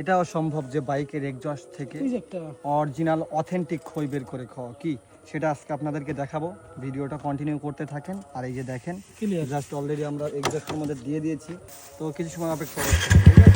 এটাও সম্ভব যে বাইকের এক্সস্ট থেকে অরিজিনাল অথেন্টিক খই বের করে খাওয়া কি? সেটা আজকে আপনাদেরকে দেখাবো। ভিডিওটা কন্টিনিউ করতে থাকেন। আর এই যে দেখেন ক্লিয়ার জাস্ট অলরেডি আমরা এক্সস্টের মধ্যে দিয়ে দিয়েছি। তো কিছু সময় অপেক্ষা করতে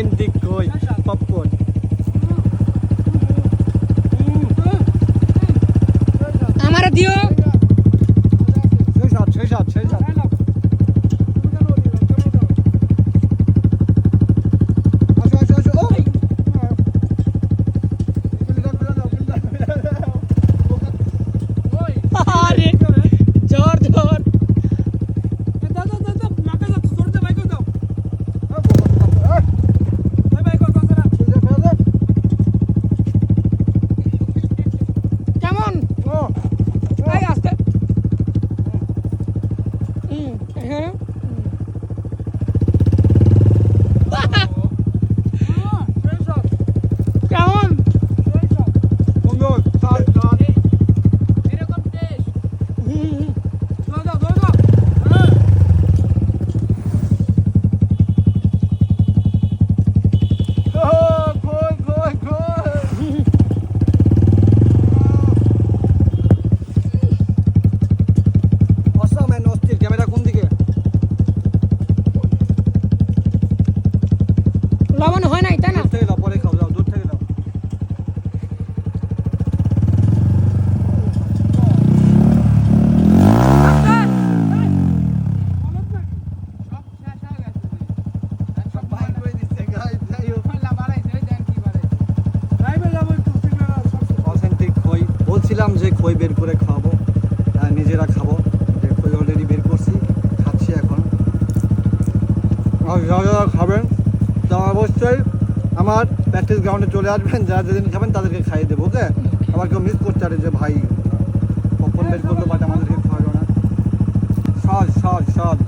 en Mm-hmm. হয় নাই তাই না? পরে খাও যাও দূর থেকে দাও। বলছিলাম যে খই বের করে খাওয়াবো। নিজেরা খাব। যে বের করছি, খাচ্ছি এখন। খাবেন তারা অবশ্যই আমার প্র্যাকটিস গ্রাউন্ডে চলে আসবেন, যারা যেদিন খাবেন তাদেরকে খাইয়ে দেবো, ওকে? আবার কেউ মিস করতে পারে যে ভাই, কখন বের করল, বাট আমাদেরকে খাওয়ালো না। সহজ সহজ সহজ